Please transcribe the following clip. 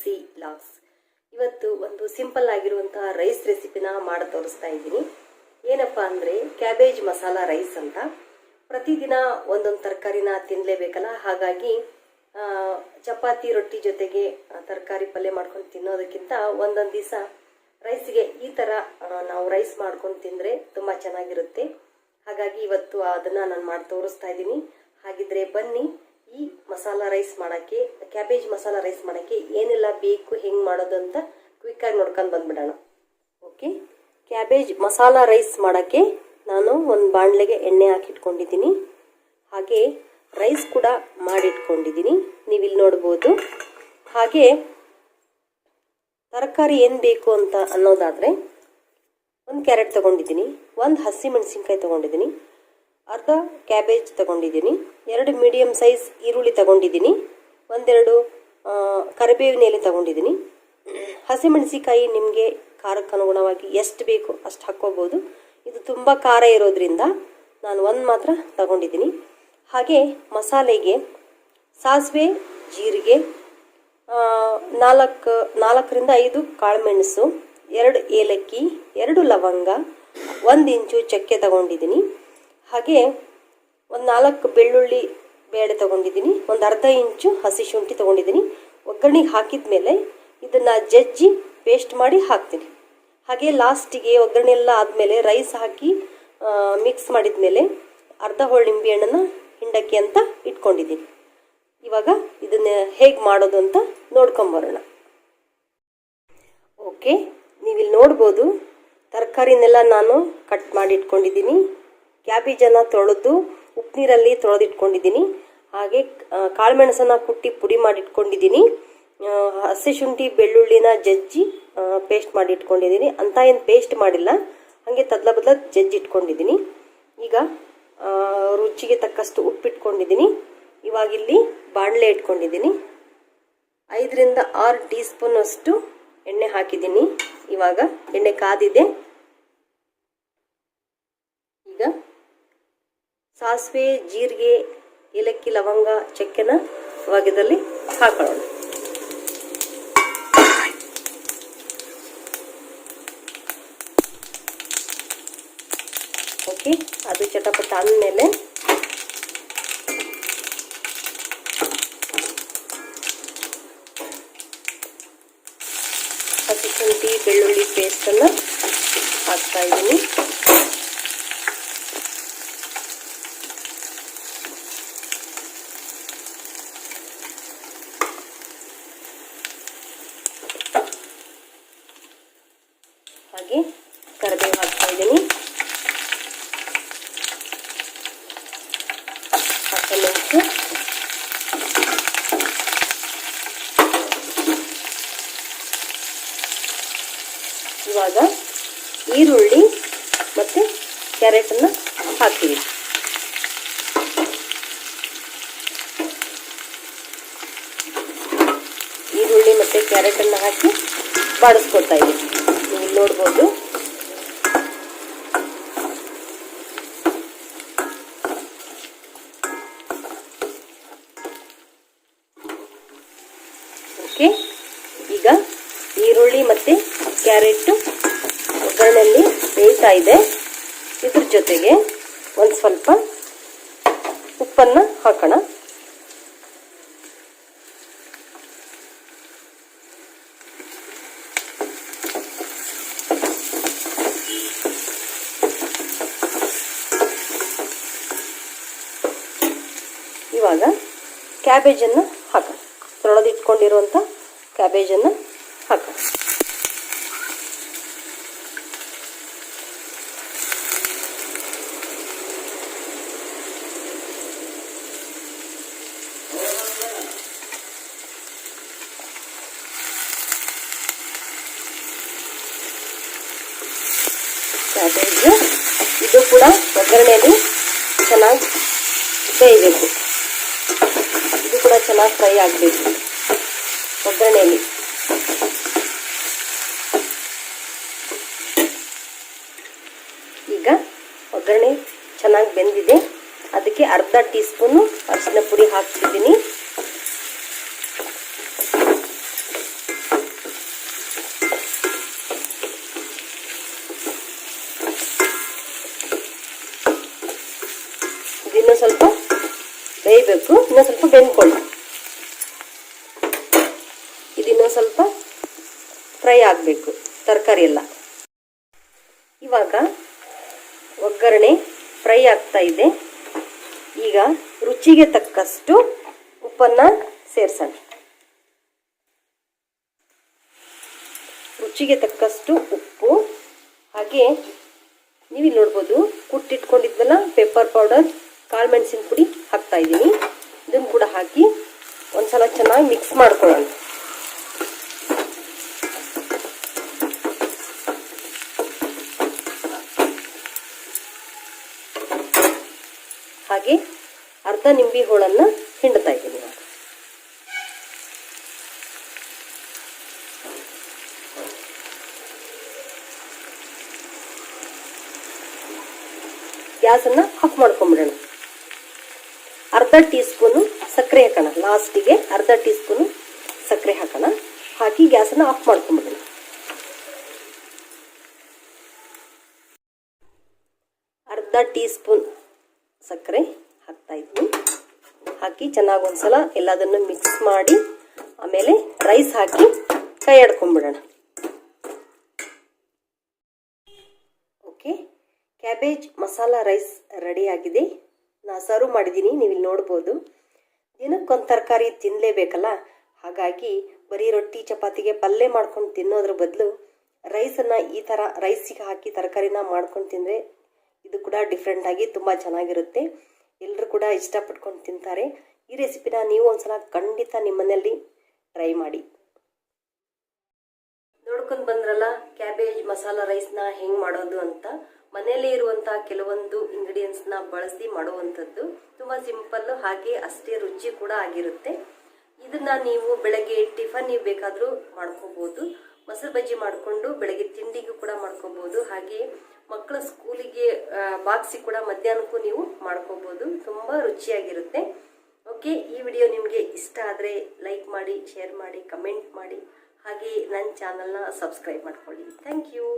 C loss ಇವತ್ತು ಒಂದು simple ಆಗಿರುವಂತಹ ರೈಸ್ ರೆಸಿಪಿನ ಮಾಡಿ ತೋರಿಸ್ತಾ ಇದ್ದೀನಿ. ಏನಪ್ಪಾ ಅಂದರೆ ಕ್ಯಾಬೇಜ್ ಮಸಾಲ ರೈಸ್ ಅಂತ. ಪ್ರತಿದಿನ ಒಂದೊಂದು ತರಕಾರಿನ ತಿನ್ನಲೇಬೇಕಲ್ಲ ಹಾಗಾಗಿ ಚಪಾತಿ ರೊಟ್ಟಿ ಜೊತೆಗೆ ತರಕಾರಿ ಪಲ್ಯ ಮಾಡ್ಕೊಂಡು ತಿನ್ನೋದಕ್ಕಿಂತ ಒಂದೊಂದು ದಿವಸ ರೈಸ್ಗೆ ಈ ಥರ ನಾವು ರೈಸ್ ಮಾಡ್ಕೊಂಡು ತಿಂದರೆ ತುಂಬ ಚೆನ್ನಾಗಿರುತ್ತೆ. ಹಾಗಾಗಿ ಇವತ್ತು ಅದನ್ನ ನಾನು ಮಾಡಿ ತೋರಿಸ್ತಾ ಇದ್ದೀನಿ. ಹಾಗಿದ್ರೆ ಬನ್ನಿ. ಈ ಮಸಾಲ ರೈಸ್ ಮಾಡೋಕ್ಕೆ ಕ್ಯಾಬೇಜ್ ಮಸಾಲ ರೈಸ್ ಮಾಡೋಕ್ಕೆ ಏನೆಲ್ಲ ಬೇಕು, ಹೆಂಗೆ ಮಾಡೋದು ಅಂತ ಕ್ವಿಕ್ಕಾಗಿ ನೋಡ್ಕೊಂಡು ಬಂದ್ಬಿಡೋಣ. ಓಕೆ ಕ್ಯಾಬೇಜ್ ಮಸಾಲ ರೈಸ್ ಮಾಡೋಕ್ಕೆ ನಾನು ಒಂದು ಬಾಣಲೆಗೆ ಎಣ್ಣೆ ಹಾಕಿಟ್ಕೊಂಡಿದ್ದೀನಿ. ಹಾಗೆ ರೈಸ್ ಕೂಡ ಮಾಡಿಟ್ಕೊಂಡಿದ್ದೀನಿ. ನೀವು ಇಲ್ಲಿ ನೋಡ್ಬೋದು. ಹಾಗೆ ತರಕಾರಿ ಏನು ಬೇಕು ಅಂತ ಅನ್ನೋದಾದರೆ ಒಂದು ಕ್ಯಾರೆಟ್ ತೊಗೊಂಡಿದ್ದೀನಿ. ಒಂದು ಹಸಿ ಮೆಣಸಿನ್ಕಾಯಿ ತೊಗೊಂಡಿದ್ದೀನಿ. ಅರ್ಧ ಕ್ಯಾಬೇಜ್ ತಗೊಂಡಿದ್ದೀನಿ, ಎರಡು ಮೀಡಿಯಮ್ ಸೈಜ್ ಈರುಳ್ಳಿ ತಗೊಂಡಿದ್ದೀನಿ, ಒಂದೆರಡು ಕರಿಬೇವಿನ ಎಲೆ ತಗೊಂಡಿದ್ದೀನಿ. ಹಸಿಮೆಣಸಿಕಾಯಿ ನಿಮಗೆ ಖಾರಕ್ಕೆ ಅನುಗುಣವಾಗಿ ಎಷ್ಟು ಬೇಕು ಅಷ್ಟು ಹಾಕ್ಕೋಬೋದು. ಇದು ತುಂಬ ಖಾರ ಇರೋದ್ರಿಂದ ನಾನು ಒಂದು ಮಾತ್ರ ತಗೊಂಡಿದ್ದೀನಿ. ಹಾಗೆ ಮಸಾಲೆಗೆ ಸಾಸಿವೆ, ಜೀರಿಗೆ ನಾಲ್ಕು, ನಾಲ್ಕರಿಂದ ಐದು ಕಾಳುಮೆಣಸು, ಎರಡು ಏಲಕ್ಕಿ, ಎರಡು ಲವಂಗ, ಒಂದು ಇಂಚು ಚಕ್ಕೆ ತಗೊಂಡಿದ್ದೀನಿ. ಹಾಗೆ ಒಂದು ನಾಲ್ಕು ಬೆಳ್ಳುಳ್ಳಿ ಬೇಳೆ ತಗೊಂಡಿದ್ದೀನಿ, ಒಂದು ಅರ್ಧ ಇಂಚು ಹಸಿ ಶುಂಠಿ ತಗೊಂಡಿದ್ದೀನಿ. ಒಗ್ಗರಣೆಗೆ ಹಾಕಿದ ಮೇಲೆ ಇದನ್ನು ಜಜ್ಜಿ ಪೇಸ್ಟ್ ಮಾಡಿ ಹಾಕ್ತೀನಿ. ಹಾಗೆ ಲಾಸ್ಟಿಗೆ ಒಗ್ಗರಣೆ ಎಲ್ಲ ಆದಮೇಲೆ ರೈಸ್ ಹಾಕಿ ಮಿಕ್ಸ್ ಮಾಡಿದ ಮೇಲೆ ಅರ್ಧ ಹೋಳು ನಿಂಬೆಹಣ್ಣನ್ನು ಹಿಂಡಕ್ಕೆ ಅಂತ ಇಟ್ಕೊಂಡಿದ್ದೀನಿ. ಇವಾಗ ಇದನ್ನ ಹೇಗೆ ಮಾಡೋದು ಅಂತ ನೋಡ್ಕೊಂಬರೋಣ ಓಕೆ ನೀವಿಲ್ಲಿ ನೋಡ್ಬೋದು, ತರಕಾರಿನೆಲ್ಲ ನಾನು ಕಟ್ ಮಾಡಿ ಇಟ್ಕೊಂಡಿದ್ದೀನಿ. ಕ್ಯಾಬೇಜನ್ನು ತೊಳೆದು ಉಪ್ಪು ನೀರಲ್ಲಿ ತೊಳೆದಿಟ್ಕೊಂಡಿದ್ದೀನಿ. ಹಾಗೆ ಕಾಳು ಕಾಳುಮೆಣಸನ್ನು ಕುಟ್ಟಿ ಪುಡಿ ಮಾಡಿ ಇಟ್ಕೊಂಡಿದ್ದೀನಿ ಆ, ಹಸಿ ಶುಂಠಿ ಬೆಳ್ಳುಳ್ಳಿನ ಜಜ್ಜಿ ಪೇಸ್ಟ್ ಮಾಡಿ ಇಟ್ಕೊಂಡಿದ್ದೀನಿ ಅಂತ ಏನು ಪೇಸ್ಟ್ ಮಾಡಿಲ್ಲ. ಹಾಗೆ ತದ್ಲ ಬದಲ ಜಜ್ಜಿ ಇಟ್ಕೊಂಡಿದ್ದೀನಿ ಈಗ ರುಚಿಗೆ ತಕ್ಕಷ್ಟು ಉಪ್ಪು ಇಟ್ಕೊಂಡಿದ್ದೀನಿ ಇವಾಗ ಇಲ್ಲಿ ಬಾಣಲೆ ಇಟ್ಕೊಂಡಿದ್ದೀನಿ. ಐದರಿಂದ ಆರು ಟೀ ಸ್ಪೂನ್ ಅಷ್ಟು ಎಣ್ಣೆ ಹಾಕಿದ್ದೀನಿ. ಇವಾಗ ಎಣ್ಣೆ ಕಾದಿದೆ ಈಗ ಸಾಸಿವೆ, ಜೀರಿಗೆ, ಏಲಕ್ಕಿ, ಲವಂಗ, ಚಕ್ಕೆನ ಇವಾಗ ಇದರಲ್ಲಿ ಹಾಕೊಳ್ಳೋಣ. ಓಕೆ, ಅದು ಚಟಪಟ ಅಂದಮೇಲೆ ಹಸಿ ಶುಂಠಿ, ಬೆಳ್ಳುಳ್ಳಿ ಪೇಸ್ಟನ್ನು ಹಾಕ್ತಾ ಇದ್ದೀನಿ. ಹಾಗೆ ಕರಿಬೇವು ಹಾಕ್ತಾ ಇದ್ದೀನಿ ಹಸಿಮೆಣಸು ಇವಾಗ ಈರುಳ್ಳಿ ಕ್ಯಾರೆಟ್ ಕ್ಯಾರೆಟನ್ನು ಹಾಕ್ತೀವಿ. ಈರುಳ್ಳಿ ಮತ್ತು ಕ್ಯಾರೆಟನ್ನು ಹಾಕಿ ಬಾಡಿಸ್ಕೊಳ್ತಾ ಇಲ್ಲಿ ನೋಡ್ಬೋದು. ಓಕೆ. ಈಗ ಈರುಳ್ಳಿ ಮತ್ತೆ ಕ್ಯಾರೆಟ್ ಒಗ್ಗರಣೆಯಲ್ಲಿ ಬೇಯ್ತಾ ಇದೆ. ಇದ್ರ ಜೊತೆಗೆ ಒಂದು ಸ್ವಲ್ಪ ಉಪ್ಪನ್ನು ಹಾಕೋಣ. ಇವಾಗ ಕ್ಯಾಬೇಜನ್ನು ಹಾಕೋಣ ತೊಳೆದಿಟ್ಕೊಂಡಿರುವಂಥ ಕ್ಯಾಬೇಜನ್ನು ಹಾಕೋಣ ಇದು ಕೂಡ ಒಗ್ಗರಣೆಯಲ್ಲಿ ಚೆನ್ನಾಗಿ ಬೇಯಬೇಕು. ಚೆನ್ನಾಗಿ ಫ್ರೈ ಆಗಬೇಕು. ಒಗ್ಗರಣೆಯಲ್ಲಿ ಈಗ ಒಗ್ಗರಣೆ ಚೆನ್ನಾಗಿ ಬೆಂದಿದೆ. ಅದಕ್ಕೆ ಅರ್ಧ ಟೀ ಸ್ಪೂನು ಅರಿಶಿನ ಪುಡಿ ಹಾಕ್ತಿದ್ದೀನಿ ಇನ್ನೂ ಸ್ವಲ್ಪ ಬೇಯಬೇಕು. ಇನ್ನೂ ಸ್ವಲ್ಪ ಬೆಂದ್ಕೊಳ್ಳಿ. ಸ್ವಲ್ಪ ಫ್ರೈ ಆಗಬೇಕು, ತರಕಾರಿ ಎಲ್ಲ. ಇವಾಗ ಒಗ್ಗರಣೆ ಫ್ರೈ ಆಗ್ತಾ ಇದೆ. ಈಗ ರುಚಿಗೆ ತಕ್ಕಷ್ಟು ಉಪ್ಪನ್ನು ಸೇರಿಸೋಣ. ರುಚಿಗೆ ತಕ್ಕಷ್ಟು ಉಪ್ಪು, ಹಾಗೆ ನೀವಿಲ್ಲಿ ನೋಡ್ಬೋದು ಕುಟ್ಟಿಟ್ಕೊಂಡಿದ್ವಲ್ಲ ಪೆಪ್ಪರ್ ಪೌಡರ್ ಕಾಳು ಮೆಣಸಿನ ಪುಡಿ ಹಾಕ್ತಾ ಇದ್ದೀನಿ. ಇದನ್ನು ಕೂಡ ಹಾಕಿ ಒಂದು ಸಲ ಚೆನ್ನಾಗಿ ಮಿಕ್ಸ್ ಮಾಡ್ಕೊಳ್ಳೋಣ. ಹಾಗೆ ಅರ್ಧ ನಿಂಬೆ ಹೋಳನ್ನು ಹಿಂಡ್ತಾ ಇದ್ದೀನಿ ನಾನು. ಗ್ಯಾಸನ್ನು ಆಫ್ ಮಾಡ್ಕೊಂಡ್ಬಿಡೋಣ ಅರ್ಧ ಟೀ ಸ್ಪೂನು ಸಕ್ಕರೆ ಹಾಕೋಣ. ಲಾಸ್ಟಿಗೆ ಅರ್ಧ ಟೀ ಸ್ಪೂನು ಸಕ್ಕರೆ ಹಾಕೋಣ. ಹಾಕಿ ಗ್ಯಾಸನ್ನು ಆಫ್ ಮಾಡ್ಕೊಂಡ್ಬಿಡೋಣ ಅರ್ಧ ಟೀ ಸ್ಪೂನ್ ಸಕ್ಕರೆ ಹಾಕ್ತಾ ಇದ್ವಿ. ಹಾಕಿ ಚೆನ್ನಾಗಿ ಒಂದ್ಸಲ ಎಲ್ಲದನ್ನು ಮಿಕ್ಸ್ ಮಾಡಿ, ಆಮೇಲೆ ರೈಸ್ ಹಾಕಿ ಕೈ ಆಡ್ಕೊಂಡ್ಬಿಡೋಣ okay cabbage masala rice ready ಆಗಿದೆ. ನಾ ಸರ್ವ್ ಮಾಡಿದ್ದೀನಿ ನೀವು ಇಲ್ಲಿ ನೋಡ್ಬೋದು ದಿನಕ್ಕೊಂದು ತರಕಾರಿ ತಿನ್ನಲೇಬೇಕಲ್ಲ ಹಾಗಾಗಿ ಬರೀ ರೊಟ್ಟಿ, ಚಪಾತಿಗೆ ಪಲ್ಯ ಮಾಡ್ಕೊಂಡು ತಿನ್ನೋದ್ರ ಬದಲು ರೈಸನ್ನು ಈ ಥರ ರೈಸಿಗೆ ಹಾಕಿ ತರಕಾರಿನ ಮಾಡ್ಕೊಂಡು ತಿಂದರೆ ಇದು ಕೂಡ ಡಿಫ್ರೆಂಟ್ ಆಗಿ ತುಂಬ ಚೆನ್ನಾಗಿರುತ್ತೆ. ಎಲ್ಲರೂ ಕೂಡ ಇಷ್ಟಪಟ್ಕೊಂಡು ತಿಂತಾರೆ. ಈ ರೆಸಿಪಿನ ನೀವು ಒಂದ್ಸಲ ಖಂಡಿತ ನಿಮ್ಮನೇಲಿ ಟ್ರೈ ಮಾಡಿ. ನೋಡ್ಕೊಂಡು ಬಂದ್ರಲ್ಲ ಕ್ಯಾಬೇಜ್ ಮಸಾಲ ರೈಸ್ನ ಹೆಂಗ್ ಮಾಡೋದು ಅಂತ. ಮನೆಯಲ್ಲೇ ಇರುವಂತ ಕೆಲವೊಂದು ಇಂಗ್ರೀಡಿಯೆಂಟ್ಸ್ನ ಬಳಸಿ ಮಾಡುವಂಥದ್ದು. ತುಂಬ ಸಿಂಪಲ್ ಹಾಗೆ ಅಷ್ಟೇ ರುಚಿ ಕೂಡ ಆಗಿರುತ್ತೆ. ಇದನ್ನ ನೀವು ಬೆಳಗ್ಗೆ ಟಿಫನ್ ನೀವು ಬೇಕಾದರೂ ಮಾಡ್ಕೋಬಹುದು ಮೊಸರು ಬಜ್ಜಿ ಮಾಡಿಕೊಂಡು ಬೆಳಗ್ಗೆ ತಿಂಡಿಗೂ ಕೂಡ ಮಾಡ್ಕೋಬಹುದು ಹಾಗೆ ಮಕ್ಕಳ ಸ್ಕೂಲಿಗೆ ಬಾಕ್ಸಿ ಕೂಡ ಮಧ್ಯಾಹ್ನಕ್ಕೂ ನೀವು ಮಾಡ್ಕೋಬಹುದು ತುಂಬ ರುಚಿಯಾಗಿರುತ್ತೆ. ಓಕೆ, ಈ ವಿಡಿಯೋ ನಿಮಗೆ ಇಷ್ಟ ಆದರೆ ಲೈಕ್ ಮಾಡಿ, ಶೇರ್ ಮಾಡಿ, ಕಮೆಂಟ್ ಮಾಡಿ. ಹಾಗೆ ನನ್ನ ಚಾನಲ್ನ ಸಬ್ಸ್ಕ್ರೈಬ್ ಮಾಡ್ಕೊಳ್ಳಿ. Thank you.